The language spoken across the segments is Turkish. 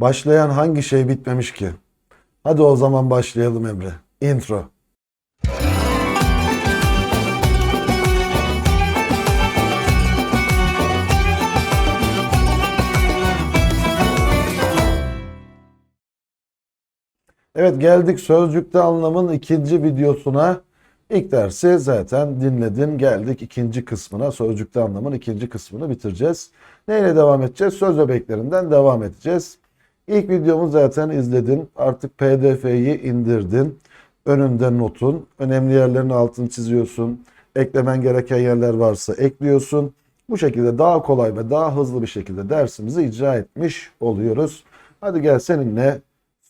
Başlayan hangi şey bitmemiş ki? Hadi o zaman başlayalım Emre. Intro. Evet geldik sözcükte anlamın ikinci videosuna. İlk dersi zaten dinledin. Geldik ikinci kısmına. Sözcükte anlamın ikinci kısmını bitireceğiz. Neyle devam edeceğiz? Söz öbeklerinden devam edeceğiz. İlk videomu zaten izledin. Artık PDF'yi indirdin. Önünde notun. Önemli yerlerin altını çiziyorsun. Eklemen gereken yerler varsa ekliyorsun. Bu şekilde daha kolay ve daha hızlı bir şekilde dersimizi icra etmiş oluyoruz. Hadi gel seninle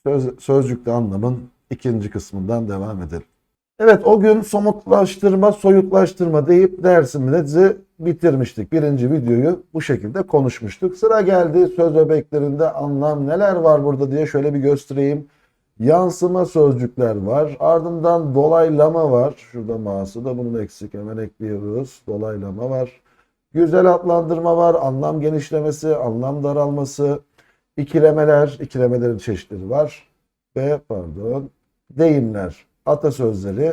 söz, sözcükte anlamın ikinci kısmından devam edelim. Evet o gün somutlaştırma, soyutlaştırma deyip dersimizi bitirmiştik. Birinci videoyu bu şekilde konuşmuştuk. Sıra geldi söz öbeklerinde anlam neler var burada diye şöyle bir göstereyim. Yansıma sözcükler var. Ardından dolaylama var. Şurada mağası da bunun eksik hemen ekliyoruz. Dolaylama var. Güzel adlandırma var. Anlam genişlemesi, anlam daralması. İkilemeler, ikilemelerin çeşitleri var. Ve pardon deyimler, atasözleri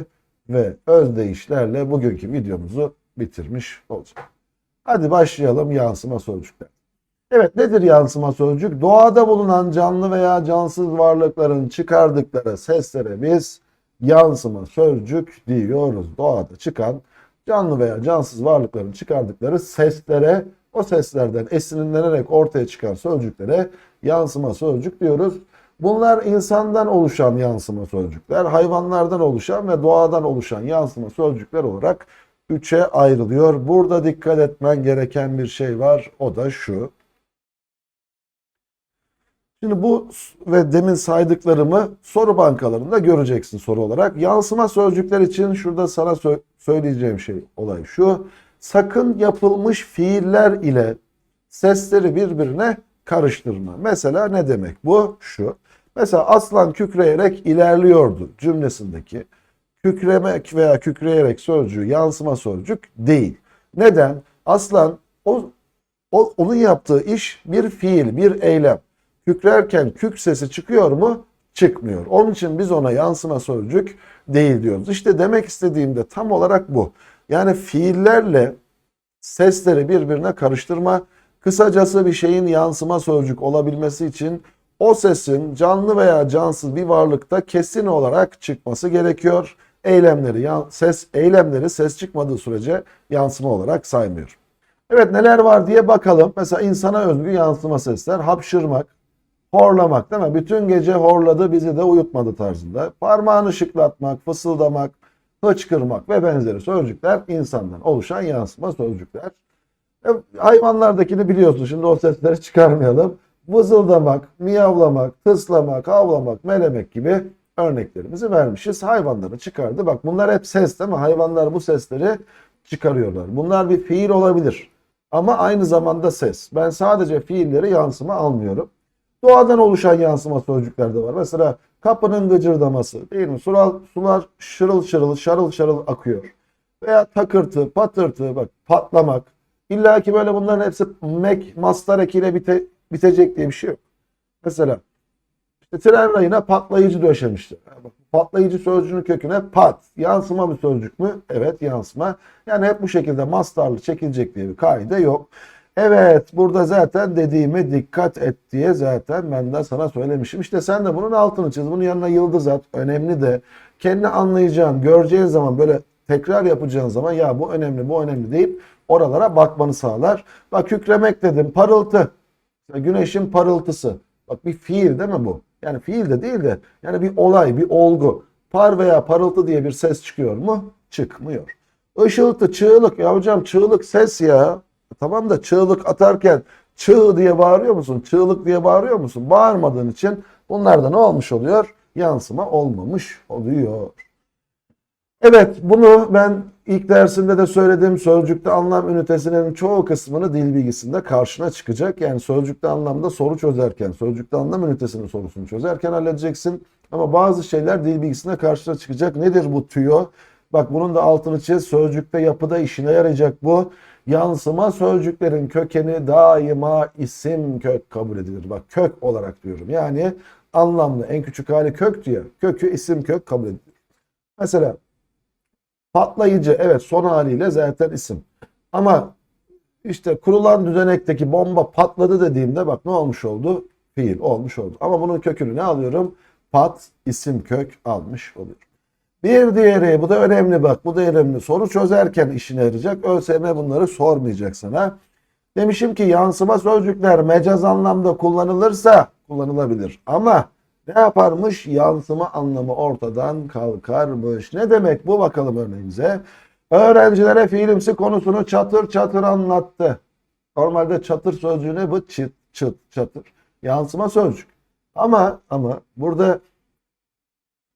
ve özdeyişlerle bugünkü videomuzu bitirmiş olacağız. Hadi başlayalım yansıma sözcükler. Evet nedir yansıma sözcük? Doğada bulunan canlı veya cansız varlıkların çıkardıkları seslere biz yansıma sözcük diyoruz. Doğada çıkan canlı veya cansız varlıkların çıkardıkları seslere o seslerden esinlenerek ortaya çıkan sözcüklere yansıma sözcük diyoruz. Bunlar insandan oluşan yansıma sözcükler, hayvanlardan oluşan ve doğadan oluşan yansıma sözcükler olarak üçe ayrılıyor. Burada dikkat etmen gereken bir şey var. O da şu. Şimdi bu ve demin saydıklarımı soru bankalarında göreceksin soru olarak. Yansıma sözcükler için şurada sana sö- söyleyeceğim şey olay şu. Sakın yapılmış fiiller ile sesleri birbirine karıştırma. Mesela ne demek bu? Şu. Mesela aslan kükreyerek ilerliyordu cümlesindeki kükremek veya kükreyerek sözcüğü yansıma sözcük değil. Neden? Aslan o, o onun yaptığı iş bir fiil, bir eylem. Kükrerken kük sesi çıkıyor mu? Çıkmıyor. Onun için biz ona yansıma sözcük değil diyoruz. İşte demek istediğim de tam olarak bu. Yani fiillerle sesleri birbirine karıştırma. Kısacası bir şeyin yansıma sözcük olabilmesi için o sesin canlı veya cansız bir varlıkta kesin olarak çıkması gerekiyor. Eylemleri ses eylemleri ses çıkmadığı sürece yansıma olarak saymıyor. Evet neler var diye bakalım. Mesela insana özgü yansıma sesler hapşırmak, horlamak değil mi? Bütün gece horladı bizi de uyutmadı tarzında. Parmağını şıklatmak, fısıldamak, hıçkırmak ve benzeri sözcükler insandan oluşan yansıma sözcükler. E, hayvanlardakini biliyorsun şimdi o sesleri çıkarmayalım. Vızıldamak, miyavlamak, tıslamak, havlamak, melemek gibi örneklerimizi vermişiz. Hayvanları çıkardı. Bak bunlar hep ses değil mi? Hayvanlar bu sesleri çıkarıyorlar. Bunlar bir fiil olabilir. Ama aynı zamanda ses. Ben sadece fiilleri yansıma almıyorum. Doğadan oluşan yansıma sözcükler de var. Mesela kapının gıcırdaması değil mi? Sular, sular şırıl şırıl, şarıl şarıl akıyor. Veya takırtı, patırtı, bak patlamak. İlla ki böyle bunların hepsi mek, mastar ekiyle bite, bitecek diye bir şey yok. Mesela işte tren rayına patlayıcı döşemişler. Patlayıcı sözcüğünün köküne pat. Yansıma bir sözcük mü? Evet yansıma. Yani hep bu şekilde mastarlı çekilecek diye bir kaide yok. Evet burada zaten dediğime dikkat et diye zaten ben de sana söylemişim. İşte sen de bunun altını çiz. Bunun yanına yıldız at. Önemli de. Kendi anlayacağın, göreceğin zaman böyle tekrar yapacağın zaman ya bu önemli, bu önemli deyip oralara bakmanı sağlar. Bak kükremek dedim. Parıltı. Güneşin parıltısı. Bak bir fiil değil mi bu? Yani fiil de değil de yani bir olay, bir olgu. Par veya parıltı diye bir ses çıkıyor mu? Çıkmıyor. Işıltı, çığlık. Ya hocam çığlık ses ya. Tamam da çığlık atarken çığ diye bağırıyor musun? Çığlık diye bağırıyor musun? Bağırmadığın için bunlarda ne olmuş oluyor? Yansıma olmamış oluyor. Evet bunu ben ilk dersimde de söyledim. Sözcükte anlam ünitesinin çoğu kısmını dil bilgisinde karşına çıkacak. Yani sözcükte anlamda soru çözerken, sözcükte anlam ünitesinin sorusunu çözerken halledeceksin. Ama bazı şeyler dil bilgisinde karşına çıkacak. Nedir bu tüyo? Bak bunun da altını çiz. Sözcükte yapıda işine yarayacak bu. Yansıma sözcüklerin kökeni daima isim kök kabul edilir. Bak kök olarak diyorum. Yani anlamlı en küçük hali kök diye. Kökü isim kök kabul edilir. Mesela patlayıcı evet son haliyle zaten isim. Ama işte kurulan düzenekteki bomba patladı dediğimde bak ne olmuş oldu? Fiil olmuş oldu. Ama bunun kökünü ne alıyorum? Pat isim kök almış oluyorum. Bir diğeri bu da önemli bak bu da önemli. Soru çözerken işine yarayacak. ÖSYM bunları sormayacak sana. Demişim ki yansıma sözcükler mecaz anlamda kullanılırsa kullanılabilir. Ama ne yaparmış? Yansıma anlamı ortadan kalkarmış. Ne demek bu bakalım örneğimize. Öğrencilere fiilimsi konusunu çatır çatır anlattı. Normalde çatır sözcüğü ne bu? Çıt çıt çatır. Yansıma sözcük. Ama ama burada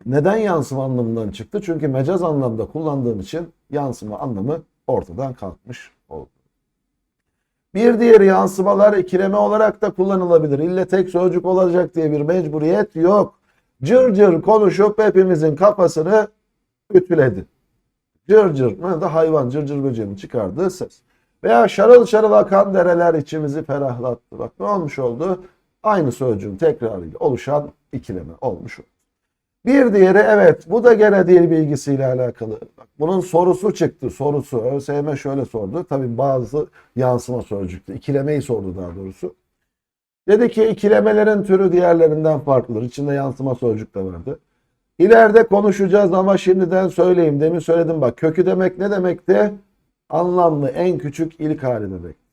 neden yansıma anlamından çıktı? Çünkü mecaz anlamda kullandığım için yansıma anlamı ortadan kalkmış. Bir diğer yansımalar ikileme olarak da kullanılabilir. İlle tek sözcük olacak diye bir mecburiyet yok. Cır cır konuşup hepimizin kafasını ütüledi. Cır cır, ne de hayvan cır cır böceğinin çıkardığı ses. Veya şarıl şarıl akan dereler içimizi ferahlattı. Bak ne olmuş oldu? Aynı sözcüğün tekrarıyla oluşan ikileme olmuş oldu. Bir diğeri evet bu da gene dil bilgisiyle alakalı. Bak, bunun sorusu çıktı sorusu. ÖSYM şöyle sordu. Tabi bazı yansıma sözcüktü. İkilemeyi sordu daha doğrusu. Dedi ki ikilemelerin türü diğerlerinden farklıdır. İçinde yansıma sözcük de vardı. İleride konuşacağız ama şimdiden söyleyeyim. Demin söyledim bak. Kökü demek ne demekti? Anlamlı en küçük ilk hali demek.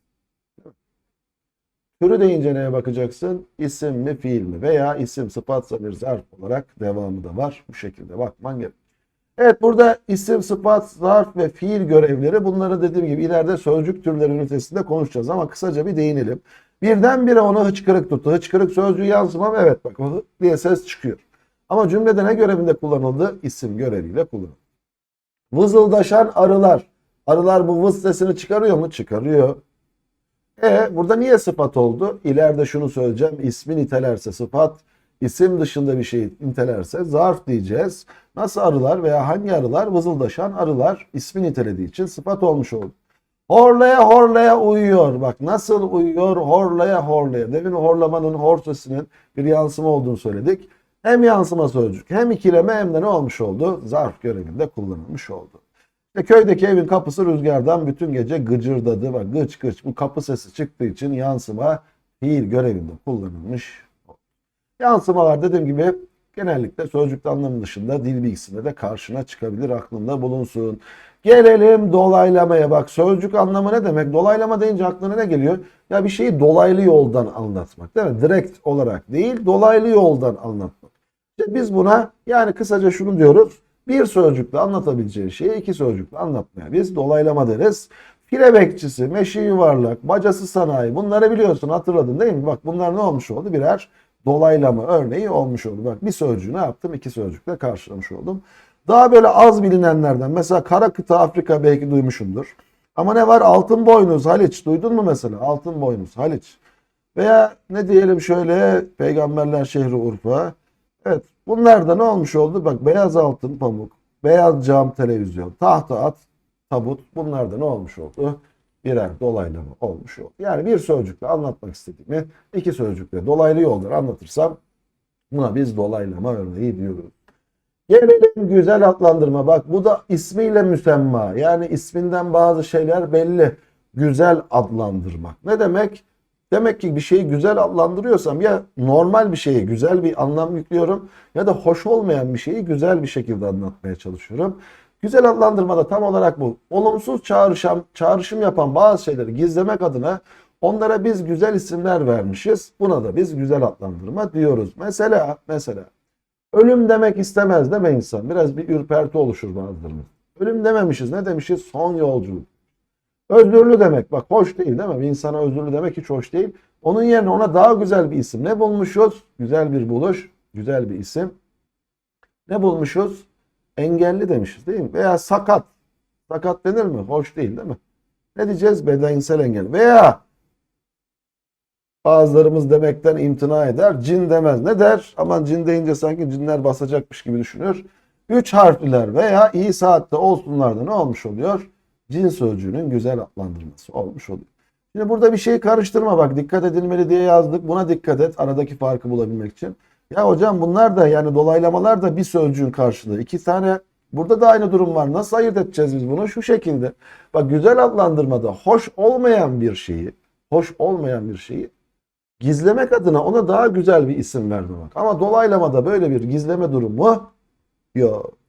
Türü deyince neye bakacaksın? İsim mi, fiil mi? Veya isim, sıfat, zamir, zarf olarak devamı da var. Bu şekilde bakman gerek. Evet burada isim, sıfat, zarf ve fiil görevleri bunları dediğim gibi ileride sözcük türleri ünitesinde konuşacağız ama kısaca bir değinelim. Birdenbire onu hıçkırık tuttu. Hıçkırık sözcüğü yansıma mı? Evet bak o diye ses çıkıyor. Ama cümlede ne görevinde kullanıldı? İsim göreviyle kullanıldı. Vızıldaşan arılar. Arılar bu vız sesini çıkarıyor mu? Çıkarıyor. E burada niye sıfat oldu? İleride şunu söyleyeceğim. İsmi nitelerse sıfat, isim dışında bir şey nitelerse zarf diyeceğiz. Nasıl arılar veya hangi arılar? Vızıldaşan arılar ismi nitelediği için sıfat olmuş oldu. Horlaya horlaya uyuyor. Bak nasıl uyuyor? Horlaya horlaya. Demin horlamanın hor bir yansıma olduğunu söyledik. Hem yansıma sözcük hem ikileme hem de ne olmuş oldu? Zarf görevinde kullanılmış oldu. Köydeki evin kapısı rüzgardan bütün gece gıcırdadı. Bak gıç gıç bu kapı sesi çıktığı için yansıma fiil görevinde kullanılmış. Yansımalar dediğim gibi genellikle sözcükte anlamı dışında dil bilgisinde de karşına çıkabilir aklında bulunsun. Gelelim dolaylamaya bak sözcük anlamı ne demek? Dolaylama deyince aklına ne geliyor? Ya bir şeyi dolaylı yoldan anlatmak değil mi? Direkt olarak değil dolaylı yoldan anlatmak. İşte biz buna yani kısaca şunu diyoruz. Bir sözcükle anlatabileceği şeyi iki sözcükle anlatmaya biz dolaylama deriz. File bekçisi, meşe yuvarlak, bacası sanayi bunları biliyorsun hatırladın değil mi? Bak bunlar ne olmuş oldu? Birer dolaylama örneği olmuş oldu. Bak bir sözcüğü ne yaptım? İki sözcükle karşılamış oldum. Daha böyle az bilinenlerden mesela kara kıta Afrika belki duymuşumdur. Ama ne var? Altın boynuz Haliç duydun mu mesela? Altın boynuz Haliç. Veya ne diyelim şöyle peygamberler şehri Urfa. Evet bunlar da ne olmuş oldu? Bak beyaz altın pamuk, beyaz cam televizyon, tahta at, tabut bunlar da ne olmuş oldu? Birer dolaylama olmuş oldu. Yani bir sözcükle anlatmak istediğimi iki sözcükle dolaylı yoldan anlatırsam buna biz dolaylama örneği diyoruz. Gelelim güzel adlandırma. Bak bu da ismiyle müsemma. Yani isminden bazı şeyler belli. Güzel adlandırmak. Ne demek? Demek ki bir şeyi güzel adlandırıyorsam ya normal bir şeye güzel bir anlam yüklüyorum ya da hoş olmayan bir şeyi güzel bir şekilde anlatmaya çalışıyorum. Güzel adlandırmada tam olarak bu. Olumsuz çağrışım, çağrışım yapan bazı şeyleri gizlemek adına onlara biz güzel isimler vermişiz. Buna da biz güzel adlandırma diyoruz. Mesela mesela ölüm demek istemez mi insan? Biraz bir ürperti oluşur bazılarımız. Ölüm dememişiz. Ne demişiz? Son yolculuk. Özürlü demek bak hoş değil değil mi? Bir insana özürlü demek hiç hoş değil. Onun yerine ona daha güzel bir isim. Ne bulmuşuz? Güzel bir buluş, güzel bir isim. Ne bulmuşuz? Engelli demişiz değil mi? Veya sakat. Sakat denir mi? Hoş değil değil mi? Ne diyeceğiz? Bedensel engel. Veya bazılarımız demekten imtina eder. Cin demez. Ne der? Aman cin deyince sanki cinler basacakmış gibi düşünür. Üç harfliler veya iyi saatte olsunlar da ne olmuş oluyor? Cins sözcüğünün güzel adlandırması olmuş oluyor. Şimdi burada bir şey karıştırma bak dikkat edilmeli diye yazdık. Buna dikkat et aradaki farkı bulabilmek için. Ya hocam bunlar da yani dolaylamalar da bir sözcüğün karşılığı. İki tane burada da aynı durum var. Nasıl ayırt edeceğiz biz bunu? Şu şekilde. Bak güzel adlandırmada hoş olmayan bir şeyi, hoş olmayan bir şeyi gizlemek adına ona daha güzel bir isim verdi bak. Ama dolaylamada böyle bir gizleme durumu yok.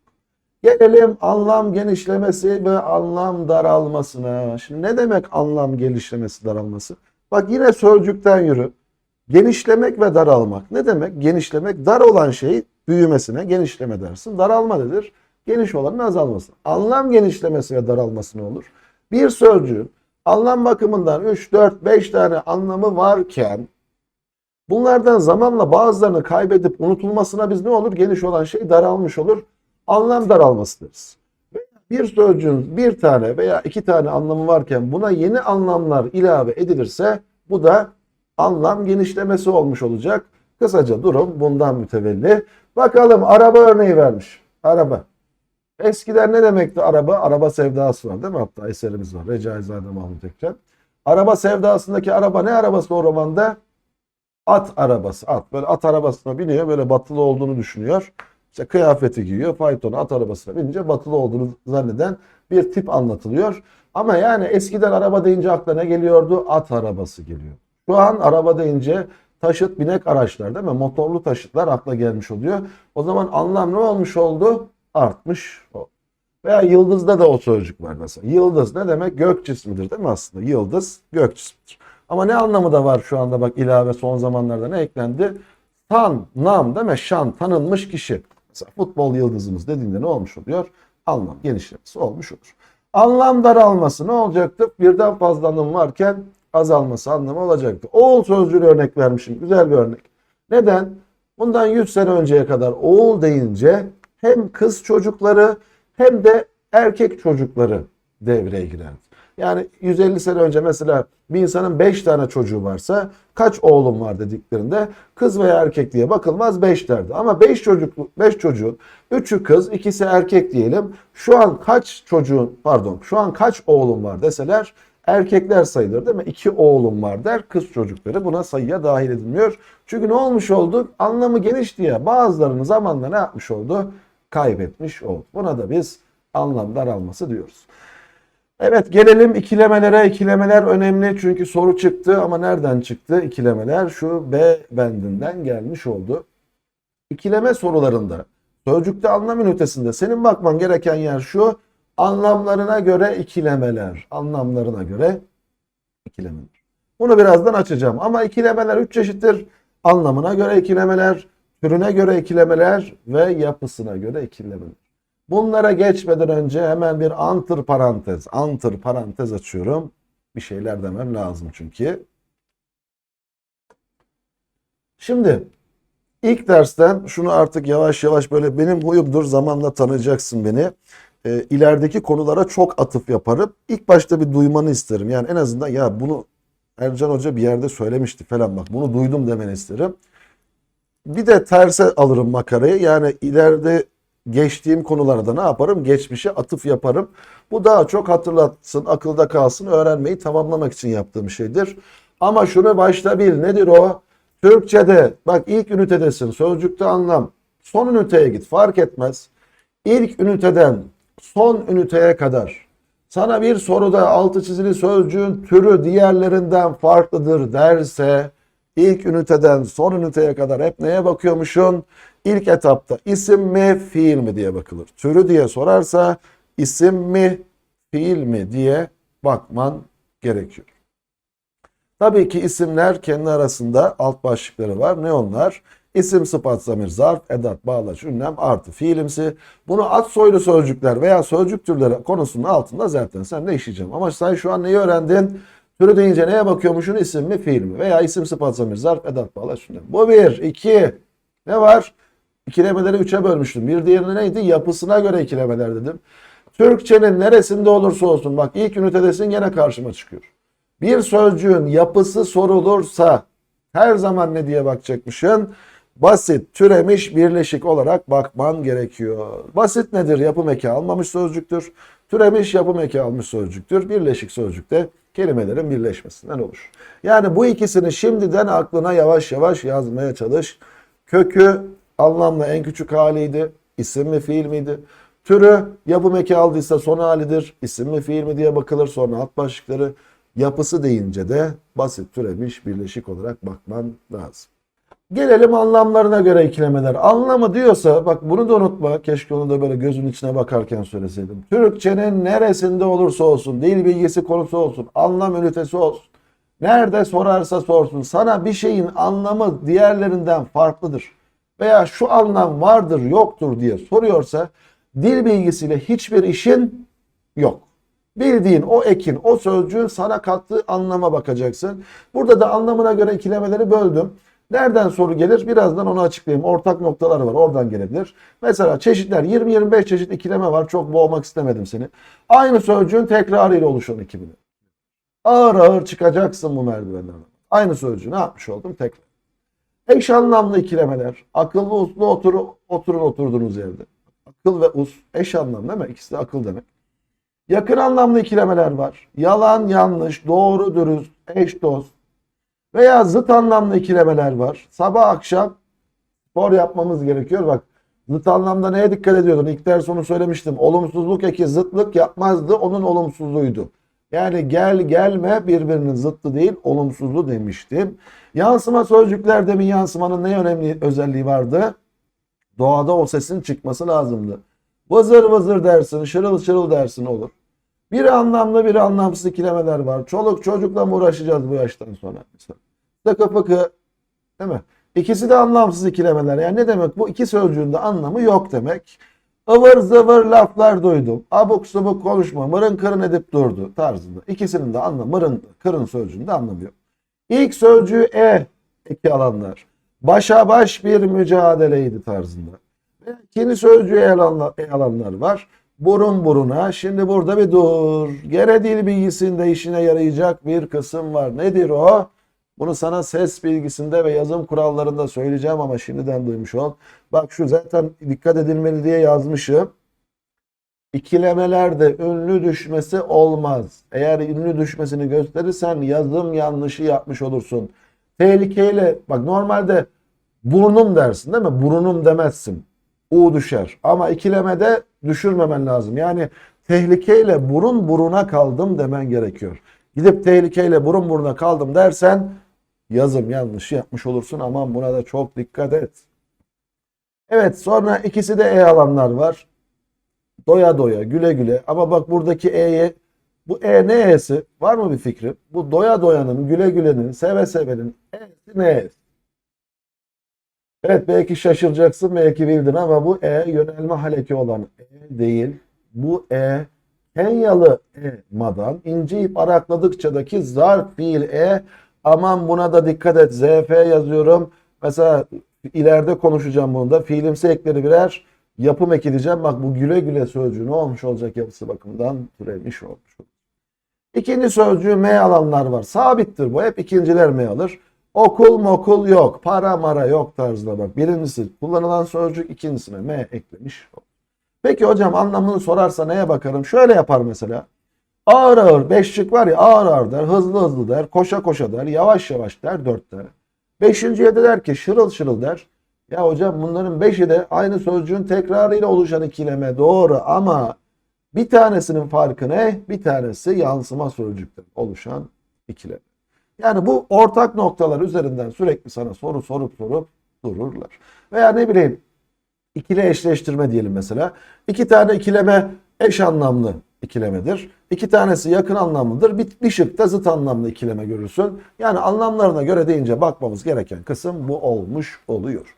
Gelelim anlam genişlemesi ve anlam daralmasına. Şimdi ne demek anlam genişlemesi, daralması? Bak yine sözcükten yürü. Genişlemek ve daralmak. Ne demek? Genişlemek dar olan şey büyümesine genişleme dersin. Daralma nedir? Geniş olanın azalması. Anlam genişlemesi ve daralması ne olur? Bir sözcüğün anlam bakımından 3, 4, 5 tane anlamı varken bunlardan zamanla bazılarını kaybedip unutulmasına biz ne olur? Geniş olan şey daralmış olur. Anlam daralması deriz. Bir sözcüğün bir tane veya iki tane anlamı varken buna yeni anlamlar ilave edilirse bu da anlam genişlemesi olmuş olacak. Kısaca durum bundan mütevelli. Bakalım araba örneği vermiş. Araba. Eskiden ne demekti araba? Araba sevdası var değil mi? Hatta eserimiz var. Recaizade Mahmut Ekrem. Araba sevdasındaki araba ne arabası o romanda? At arabası. At. Böyle at arabasına biniyor. Böyle batılı olduğunu düşünüyor. İşte kıyafeti giyiyor. Faytonu at arabasına binince batılı olduğunu zanneden bir tip anlatılıyor. Ama yani eskiden araba deyince akla ne geliyordu? At arabası geliyor. Şu an araba deyince taşıt binek araçlar değil mi? Motorlu taşıtlar akla gelmiş oluyor. O zaman anlam ne olmuş oldu? Artmış oldu. Veya yıldızda da o sözcük var mesela. Yıldız ne demek? Gök cismidir değil mi aslında? Yıldız gök cismidir. Ama ne anlamı da var şu anda bak ilave son zamanlarda ne eklendi? Tan, nam değil mi? Şan, tanınmış kişi. Mesela futbol yıldızımız dediğinde ne olmuş oluyor? Anlam genişlemesi olmuş olur. Anlam daralması ne olacaktı? Birden fazla anlam varken azalması anlamı olacaktı. Oğul sözcüğünü örnek vermişim. Güzel bir örnek. Neden? Bundan 100 sene önceye kadar oğul deyince hem kız çocukları hem de erkek çocukları devreye girerdi. Yani 150 sene önce mesela bir insanın 5 tane çocuğu varsa kaç oğlum var dediklerinde kız veya erkek diye bakılmaz 5 derdi. Ama 5 çocuk 5 çocuğun 3'ü kız, ikisi erkek diyelim. Şu an kaç çocuğun pardon şu an kaç oğlum var deseler erkekler sayılır değil mi? 2 oğlum var der kız çocukları buna sayıya dahil edilmiyor. Çünkü ne olmuş oldu? Anlamı geniş diye bazılarını zamanla ne yapmış oldu? Kaybetmiş oldu. Buna da biz anlam daralması diyoruz. Evet gelelim ikilemelere. İkilemeler önemli çünkü soru çıktı ama nereden çıktı? İkilemeler şu B bendinden gelmiş oldu. İkileme sorularında sözcükte anlam ünitesinde senin bakman gereken yer şu. Anlamlarına göre ikilemeler. Anlamlarına göre ikilemeler. Bunu birazdan açacağım ama ikilemeler üç çeşittir. Anlamına göre ikilemeler, türüne göre ikilemeler ve yapısına göre ikilemeler. Bunlara geçmeden önce hemen bir antır parantez, antır parantez açıyorum. Bir şeyler demem lazım çünkü. Şimdi ilk dersten şunu artık yavaş yavaş böyle benim huyumdur zamanla tanıyacaksın beni. E, ilerideki konulara çok atıf yaparım. İlk başta bir duymanı isterim. Yani en azından ya bunu Ercan Hoca bir yerde söylemişti falan bak bunu duydum demeni isterim. Bir de terse alırım makarayı. Yani ileride geçtiğim konularda ne yaparım? Geçmişe atıf yaparım. Bu daha çok hatırlatsın, akılda kalsın, öğrenmeyi tamamlamak için yaptığım şeydir. Ama şunu başta bil. Nedir o? Türkçe'de bak ilk ünitedesin. Sözcükte anlam. Son üniteye git. Fark etmez. İlk üniteden son üniteye kadar sana bir soruda altı çizili sözcüğün türü diğerlerinden farklıdır derse ilk üniteden son üniteye kadar hep neye bakıyormuşsun? İlk etapta isim mi fiil mi diye bakılır. Türü diye sorarsa isim mi fiil mi diye bakman gerekiyor. Tabii ki isimler kendi arasında alt başlıkları var. Ne onlar? İsim, sıfat, zamir, zarf, edat, bağlaç, ünlem, artı fiilimsi. Bunu ad soylu sözcükler veya sözcük türleri konusunun altında zaten sen ne işleyeceğim. Ama sen şu an neyi öğrendin? Türü deyince neye bakıyormuşsun? İsim mi, fiil mi? Veya isim, sıfat, zamir, zarf, edat, bağlaç. Bu bir. iki. Ne var? İkilemeleri üçe bölmüştüm. Bir diğeri neydi? Yapısına göre ikilemeler dedim. Türkçenin neresinde olursa olsun bak ilk ünitedesin gene karşıma çıkıyor. Bir sözcüğün yapısı sorulursa her zaman ne diye bakacakmışsın? basit, türemiş, birleşik olarak bakman gerekiyor. Basit nedir? Yapım eki almamış sözcüktür. Türemiş yapım eki almış sözcüktür. Birleşik sözcükte kelimelerin birleşmesinden olur. Yani bu ikisini şimdiden aklına yavaş yavaş yazmaya çalış. Kökü anlamla en küçük haliydi. İsim mi fiil miydi? Türü yapım eki aldıysa son halidir. İsim mi fiil mi diye bakılır. Sonra alt başlıkları yapısı deyince de basit türemiş birleşik olarak bakman lazım. Gelelim anlamlarına göre ikilemeler. Anlamı diyorsa bak bunu da unutma. Keşke onu da böyle gözün içine bakarken söyleseydim. Türkçenin neresinde olursa olsun, dil bilgisi konusu olsun, anlam ünitesi olsun. Nerede sorarsa sorsun sana bir şeyin anlamı diğerlerinden farklıdır. Veya şu anlam vardır yoktur diye soruyorsa dil bilgisiyle hiçbir işin yok. Bildiğin o ekin, o sözcüğün sana kattığı anlama bakacaksın. Burada da anlamına göre ikilemeleri böldüm. Nereden soru gelir? Birazdan onu açıklayayım. Ortak noktalar var. Oradan gelebilir. Mesela çeşitler 20-25 çeşit ikileme var. Çok boğmak istemedim seni. Aynı sözcüğün tekrarıyla oluşan ikileme. Ağır ağır çıkacaksın bu merdivenlerden. Aynı sözcüğü ne yapmış oldum? Tekrar. Eş anlamlı ikilemeler. Akıllı uslu oturun, oturun oturduğunuz yerde. Akıl ve us eş anlamlı değil mi? İkisi de akıl demek. Yakın anlamlı ikilemeler var. Yalan, yanlış, doğru, dürüst, eş, dost. Veya zıt anlamlı ikilemeler var. Sabah akşam spor yapmamız gerekiyor. Bak zıt anlamda neye dikkat ediyordun? İlk ders onu söylemiştim. Olumsuzluk eki zıtlık yapmazdı. Onun olumsuzluğuydu. Yani gel gelme birbirinin zıttı değil olumsuzluğu demiştim. Yansıma sözcükler demin yansımanın ne önemli özelliği vardı? Doğada o sesin çıkması lazımdı. Vızır vızır dersin, şırıl şırıl dersin olur. Bir anlamlı bir anlamsız ikilemeler var. Çoluk çocukla mı uğraşacağız bu yaştan sonra? Mesela. Sıkı fıkı değil mi? İkisi de anlamsız ikilemeler. Yani ne demek bu? iki sözcüğün de anlamı yok demek. ıvır zıvır laflar duydum. Abuk subuk konuşma, mırın kırın edip durdu tarzında. İkisinin de anlamı, mırın kırın sözcüğünün de anlamı yok. İlk sözcüğü e, iki alanlar. Başa baş bir mücadeleydi tarzında. Ve İkinci sözcüğü el alanlar, el alanlar var. Burun buruna. Şimdi burada bir dur. Gene dil bilgisinde işine yarayacak bir kısım var. Nedir o? Bunu sana ses bilgisinde ve yazım kurallarında söyleyeceğim ama şimdiden duymuş ol. Bak şu zaten dikkat edilmeli diye yazmışım. İkilemelerde ünlü düşmesi olmaz. Eğer ünlü düşmesini gösterirsen yazım yanlışı yapmış olursun. Tehlikeyle bak normalde burnum dersin değil mi? Burunum demezsin. U düşer. Ama ikilemede düşürmemen lazım. Yani tehlikeyle burun buruna kaldım demen gerekiyor. Gidip tehlikeyle burun buruna kaldım dersen yazım yanlışı yapmış olursun. Aman buna da çok dikkat et. Evet sonra ikisi de E alanlar var. Doya doya, güle güle. Ama bak buradaki E'ye bu E ne E'si? Var mı bir fikrin? Bu doya doyanın, güle gülenin, seve sevenin E'si ne E'si? Evet belki şaşıracaksın belki bildin ama bu E yönelme haleki olan E değil. Bu E Kenyalı E madan ince ip arakladıkça'daki zarf fiil E aman buna da dikkat et ZF yazıyorum. Mesela ileride konuşacağım bunu da fiilimsi ekleri birer yapım eki diyeceğim. Bak bu güle güle sözcüğü ne olmuş olacak yapısı bakımından türemiş olmuş. İkinci sözcüğü M alanlar var. Sabittir bu. Hep ikinciler M alır. Okul mokul yok. Para mara yok tarzında bak. Birincisi kullanılan sözcük ikincisine M eklemiş. Peki hocam anlamını sorarsa neye bakarım? Şöyle yapar mesela. Ağır ağır beş şık var ya ağır ağır der, hızlı hızlı der, koşa koşa der, yavaş yavaş der dört der. Beşinciye de der ki şırıl şırıl der. Ya hocam bunların beşi de aynı sözcüğün tekrarıyla oluşan ikileme doğru ama bir tanesinin farkı ne? Bir tanesi yansıma sözcükten oluşan ikileme. Yani bu ortak noktalar üzerinden sürekli sana soru sorup sorup dururlar. Veya ne bileyim ikili eşleştirme diyelim mesela. İki tane ikileme eş anlamlı ikilemedir. İki tanesi yakın anlamlıdır. Bir, bir şıkta zıt anlamlı ikileme görürsün. Yani anlamlarına göre deyince bakmamız gereken kısım bu olmuş oluyor.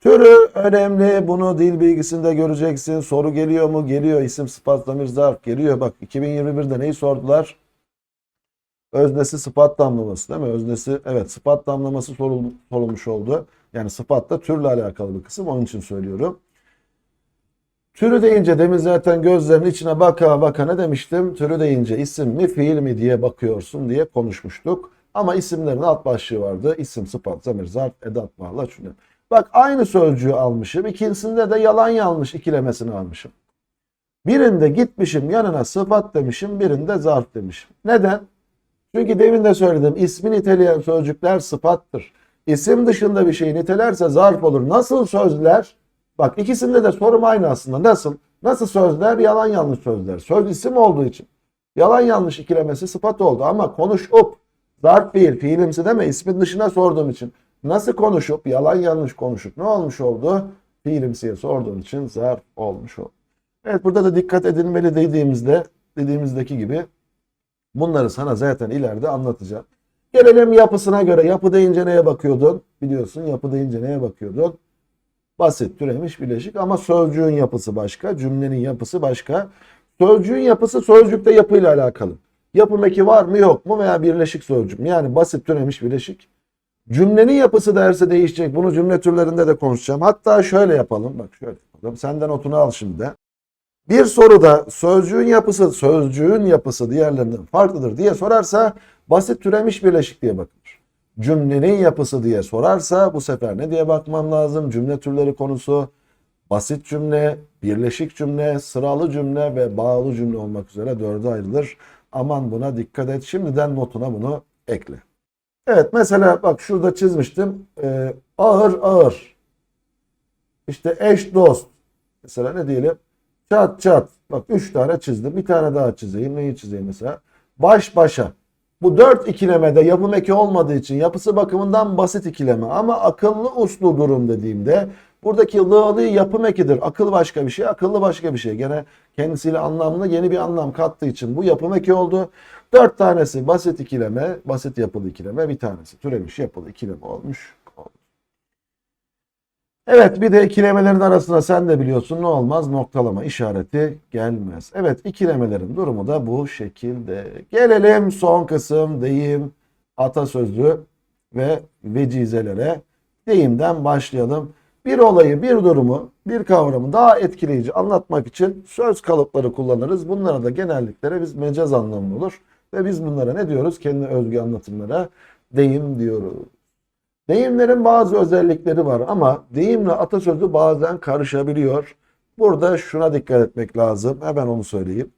Türü önemli. Bunu dil bilgisinde göreceksin. Soru geliyor mu? Geliyor. İsim, sıfat, zamir, zarf geliyor. Bak 2021'de neyi sordular? Öznesi sıfat damlaması değil mi? Öznesi evet sıfat damlaması sorul, sorulmuş oldu. Yani sıfat da türle alakalı bir kısım. Onun için söylüyorum. Türü deyince demin zaten gözlerinin içine baka baka ne demiştim? Türü deyince isim mi fiil mi diye bakıyorsun diye konuşmuştuk. Ama isimlerin alt başlığı vardı. İsim, sıfat, zamir, zarf, edat, bağlaç. cümle. Bak aynı sözcüğü almışım. İkincisinde de yalan yanlış ikilemesini almışım. Birinde gitmişim yanına sıfat demişim, birinde zarf demişim. Neden? Çünkü demin de söyledim ismi niteleyen sözcükler sıfattır. İsim dışında bir şeyi nitelerse zarf olur. Nasıl sözler? Bak ikisinde de sorum aynı aslında. Nasıl? Nasıl sözler? Yalan yanlış sözler. Söz isim olduğu için. Yalan yanlış ikilemesi sıfat oldu ama konuşup zarf fiil, fiilimsi deme ismin dışına sorduğum için. Nasıl konuşup yalan yanlış konuşup ne olmuş oldu? Fiilimsiye sorduğun için zarf olmuş oldu. Evet burada da dikkat edilmeli dediğimizde dediğimizdeki gibi bunları sana zaten ileride anlatacağım. Gelelim yapısına göre. Yapı deyince neye bakıyordun? Biliyorsun yapı deyince neye bakıyordun? Basit, türemiş, bileşik ama sözcüğün yapısı başka, cümlenin yapısı başka. Sözcüğün yapısı sözcükte yapıyla alakalı. Yapım eki var mı yok mu veya birleşik sözcük mü? Yani basit, türemiş, bileşik. Cümlenin yapısı derse değişecek. Bunu cümle türlerinde de konuşacağım. Hatta şöyle yapalım. Bak şöyle yapalım. Senden notunu al şimdi. Bir soruda sözcüğün yapısı sözcüğün yapısı diğerlerinden farklıdır diye sorarsa basit türemiş birleşik diye bakılır. Cümlenin yapısı diye sorarsa bu sefer ne diye bakmam lazım? Cümle türleri konusu basit cümle, birleşik cümle, sıralı cümle ve bağlı cümle olmak üzere dörde ayrılır. Aman buna dikkat et. Şimdiden notuna bunu ekle. Evet mesela bak şurada çizmiştim. Ee, ağır ağır. İşte eş dost. Mesela ne diyelim? Çat çat. Bak üç tane çizdim. Bir tane daha çizeyim. Neyi çizeyim mesela? Baş başa. Bu dört ikilemede yapım eki olmadığı için yapısı bakımından basit ikileme. Ama akıllı uslu durum dediğimde buradaki lığlı yapım ekidir. Akıl başka bir şey, akıllı başka bir şey. Gene kendisiyle anlamlı yeni bir anlam kattığı için bu yapım eki oldu. Dört tanesi basit ikileme, basit yapılı ikileme. Bir tanesi türemiş yapılı ikileme olmuş. Evet bir de ikilemelerin arasına sen de biliyorsun ne olmaz noktalama işareti gelmez. Evet ikilemelerin durumu da bu şekilde. Gelelim son kısım deyim, atasözü ve vecizelere. Deyimden başlayalım. Bir olayı, bir durumu, bir kavramı daha etkileyici anlatmak için söz kalıpları kullanırız. Bunlara da genellikle biz mecaz anlamlı olur. Ve biz bunlara ne diyoruz? Kendi özgü anlatımlara deyim diyoruz. Deyimlerin bazı özellikleri var ama deyimle atasözü bazen karışabiliyor. Burada şuna dikkat etmek lazım. Hemen onu söyleyeyim.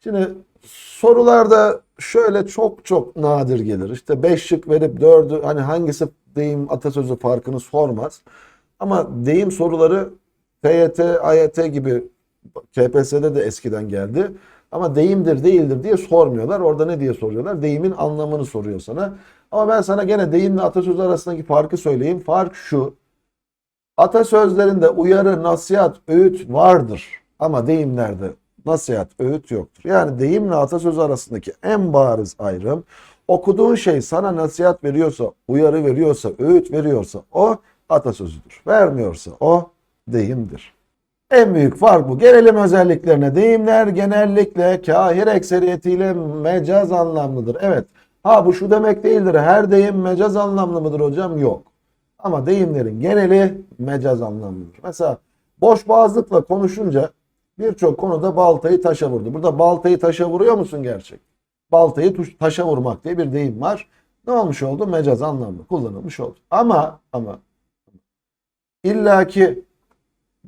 Şimdi sorularda şöyle çok çok nadir gelir. İşte 5 şık verip 4'ü hani hangisi deyim atasözü farkını sormaz. Ama deyim soruları TYT, AYT gibi KPSS'de de eskiden geldi. Ama deyimdir değildir diye sormuyorlar. Orada ne diye soruyorlar? Deyimin anlamını soruyor sana. Ama ben sana gene deyimle atasözü arasındaki farkı söyleyeyim. Fark şu. Atasözlerinde uyarı, nasihat, öğüt vardır. Ama deyimlerde nasihat, öğüt yoktur. Yani deyimle atasözü arasındaki en bariz ayrım okuduğun şey sana nasihat veriyorsa, uyarı veriyorsa, öğüt veriyorsa o atasözüdür. Vermiyorsa o deyimdir. En büyük fark bu. Gelelim özelliklerine. Deyimler genellikle kahir ekseriyetiyle mecaz anlamlıdır. Evet. Ha bu şu demek değildir. Her deyim mecaz anlamlı mıdır hocam? Yok. Ama deyimlerin geneli mecaz anlamlıdır. Mesela boş boğazlıkla konuşunca birçok konuda baltayı taşa vurdu. Burada baltayı taşa vuruyor musun gerçek? Baltayı taşa vurmak diye bir deyim var. Ne olmuş oldu? Mecaz anlamlı kullanılmış oldu. Ama ama illaki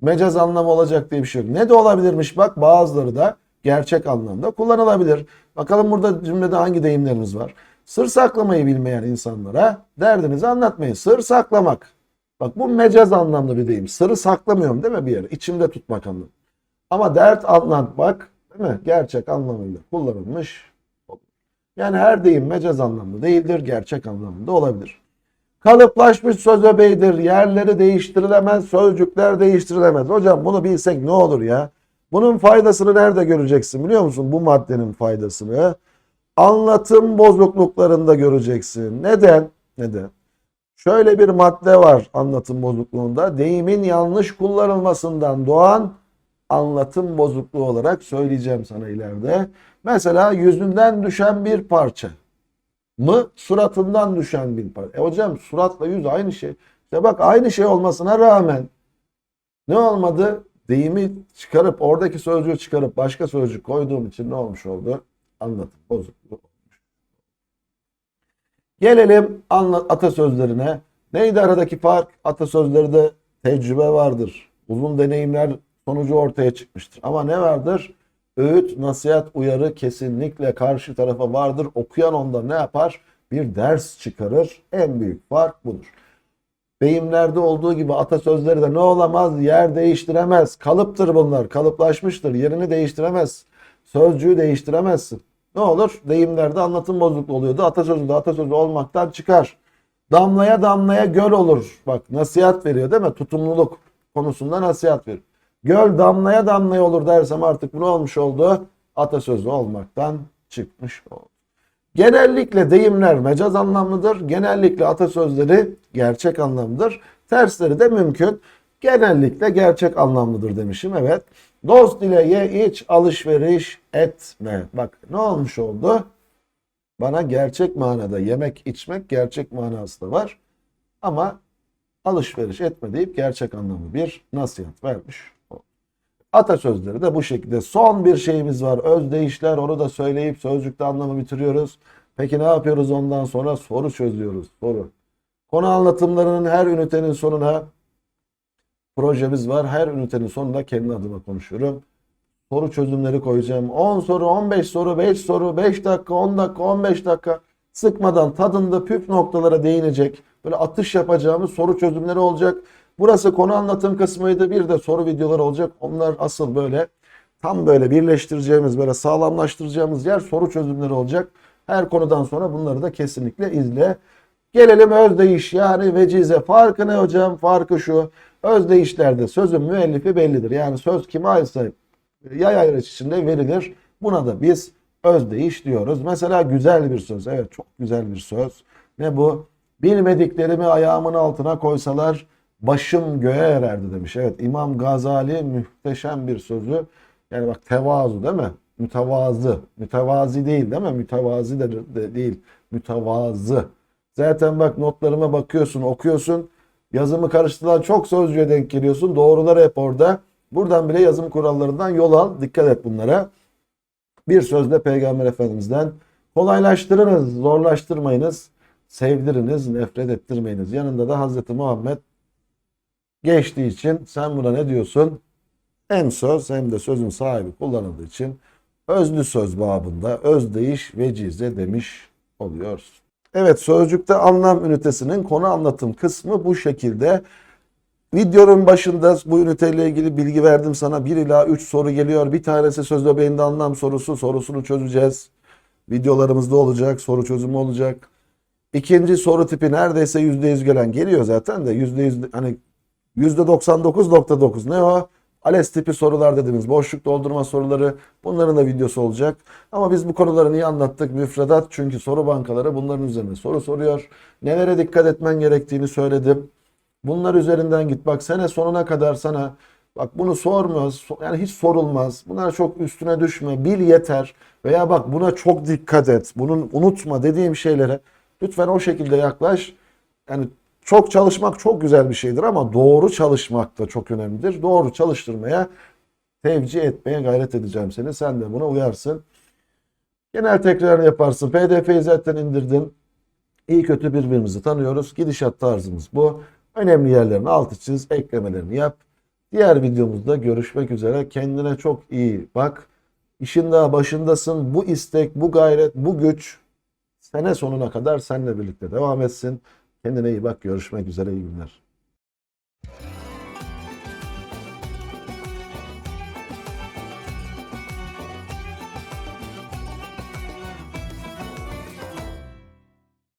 mecaz anlamı olacak diye bir şey yok. Ne de olabilirmiş bak bazıları da gerçek anlamda kullanılabilir. Bakalım burada cümlede hangi deyimlerimiz var. Sır saklamayı bilmeyen insanlara derdinizi anlatmayın. Sır saklamak. Bak bu mecaz anlamlı bir deyim. Sırrı saklamıyorum değil mi bir yere? İçimde tutmak anlamı. Ama dert anlatmak değil mi? Gerçek anlamıyla kullanılmış. Yani her deyim mecaz anlamlı değildir. Gerçek anlamında olabilir. Kalıplaşmış söz öbeğidir. Yerleri değiştirilemez, sözcükler değiştirilemez. Hocam bunu bilsek ne olur ya? Bunun faydasını nerede göreceksin biliyor musun? Bu maddenin faydasını anlatım bozukluklarında göreceksin. Neden? Neden? Şöyle bir madde var anlatım bozukluğunda. Deyimin yanlış kullanılmasından doğan anlatım bozukluğu olarak söyleyeceğim sana ileride. Mesela yüzünden düşen bir parça mı suratından düşen bir parça. E hocam suratla yüz aynı şey. İşte bak aynı şey olmasına rağmen ne olmadı? Deyimi çıkarıp oradaki sözcüğü çıkarıp başka sözcük koyduğum için ne olmuş oldu? Anlatım bozukluğu olmuş. Gelelim anla- atasözlerine. Neydi aradaki fark? Atasözlerinde tecrübe vardır. Uzun deneyimler sonucu ortaya çıkmıştır. Ama ne vardır? Öğüt, nasihat, uyarı kesinlikle karşı tarafa vardır. Okuyan ondan ne yapar? Bir ders çıkarır. En büyük fark budur. Deyimlerde olduğu gibi atasözleri de ne olamaz? Yer değiştiremez. Kalıptır bunlar. Kalıplaşmıştır. Yerini değiştiremez. Sözcüğü değiştiremezsin. Ne olur? Deyimlerde anlatım bozukluğu oluyordu. Atasözü de atasözü olmaktan çıkar. Damlaya damlaya göl olur. Bak nasihat veriyor değil mi? Tutumluluk konusunda nasihat veriyor. Göl damlaya damlaya olur dersem artık bu ne olmuş oldu? Atasözü olmaktan çıkmış oldu. Genellikle deyimler mecaz anlamlıdır. Genellikle atasözleri gerçek anlamlıdır. Tersleri de mümkün. Genellikle gerçek anlamlıdır demişim. Evet. Dost ile ye iç alışveriş etme. Bak ne olmuş oldu? Bana gerçek manada yemek içmek gerçek manası da var. Ama alışveriş etme deyip gerçek anlamlı bir nasihat vermiş. Atasözleri de bu şekilde. Son bir şeyimiz var. Özdeyişler. Onu da söyleyip sözcükte anlamı bitiriyoruz. Peki ne yapıyoruz ondan sonra? Soru çözüyoruz. Soru. Konu anlatımlarının her ünitenin sonuna projemiz var. Her ünitenin sonunda kendi adıma konuşuyorum. Soru çözümleri koyacağım. 10 soru, 15 soru, 5 soru, 5 dakika, 10 dakika, 15 dakika sıkmadan tadında püf noktalara değinecek. Böyle atış yapacağımız soru çözümleri olacak. Burası konu anlatım kısmıydı. Bir de soru videoları olacak. Onlar asıl böyle tam böyle birleştireceğimiz, böyle sağlamlaştıracağımız yer soru çözümleri olacak. Her konudan sonra bunları da kesinlikle izle. Gelelim özdeyiş yani vecize. Farkı ne hocam? Farkı şu. Özdeyişlerde sözün müellifi bellidir. Yani söz kime aitse yay ayraç içinde verilir. Buna da biz özdeyiş diyoruz. Mesela güzel bir söz. Evet çok güzel bir söz. Ne bu? Bilmediklerimi ayağımın altına koysalar başım göğe ererdi demiş. Evet İmam Gazali muhteşem bir sözü. Yani bak tevazu değil mi? Mütevazı. Mütevazi değil değil mi? Mütevazi de, de değil. Mütevazı. Zaten bak notlarıma bakıyorsun, okuyorsun. Yazımı karıştıran çok sözcüğe denk geliyorsun. Doğrular hep orada. Buradan bile yazım kurallarından yol al. Dikkat et bunlara. Bir sözde Peygamber Efendimiz'den kolaylaştırınız, zorlaştırmayınız, sevdiriniz, nefret ettirmeyiniz. Yanında da Hazreti Muhammed geçtiği için sen buna ne diyorsun? Hem söz hem de sözün sahibi kullanıldığı için özlü söz babında özdeyiş vecize demiş oluyoruz. Evet sözcükte anlam ünitesinin konu anlatım kısmı bu şekilde. Videonun başında bu üniteyle ilgili bilgi verdim sana. 1 ila 3 soru geliyor. Bir tanesi söz öbeğinde anlam sorusu. Sorusunu çözeceğiz. Videolarımızda olacak. Soru çözümü olacak. İkinci soru tipi neredeyse %100 gelen geliyor zaten de %100 hani %99.9 ne o? ALES tipi sorular dediğimiz boşluk doldurma soruları bunların da videosu olacak. Ama biz bu konuları niye anlattık? Müfredat çünkü soru bankaları bunların üzerine soru soruyor. Nelere dikkat etmen gerektiğini söyledim. Bunlar üzerinden git. Bak sene sonuna kadar sana bak bunu sormaz. so- Yani hiç sorulmaz. Bunlar çok üstüne düşme. Bil yeter. Veya bak buna çok dikkat et. Bunun unutma dediğim şeylere lütfen o şekilde yaklaş. Yani çok çalışmak çok güzel bir şeydir ama doğru çalışmak da çok önemlidir. Doğru çalıştırmaya tevcih etmeye gayret edeceğim seni. Sen de buna uyarsın. Genel tekrar yaparsın. PDF'yi zaten indirdin. İyi kötü birbirimizi tanıyoruz. Gidişat tarzımız bu. Önemli yerlerini altı çiz, eklemelerini yap. Diğer videomuzda görüşmek üzere. Kendine çok iyi bak. İşin daha başındasın. Bu istek, bu gayret, bu güç sene sonuna kadar seninle birlikte devam etsin. Kendine iyi bak. Görüşmek üzere. İyi günler.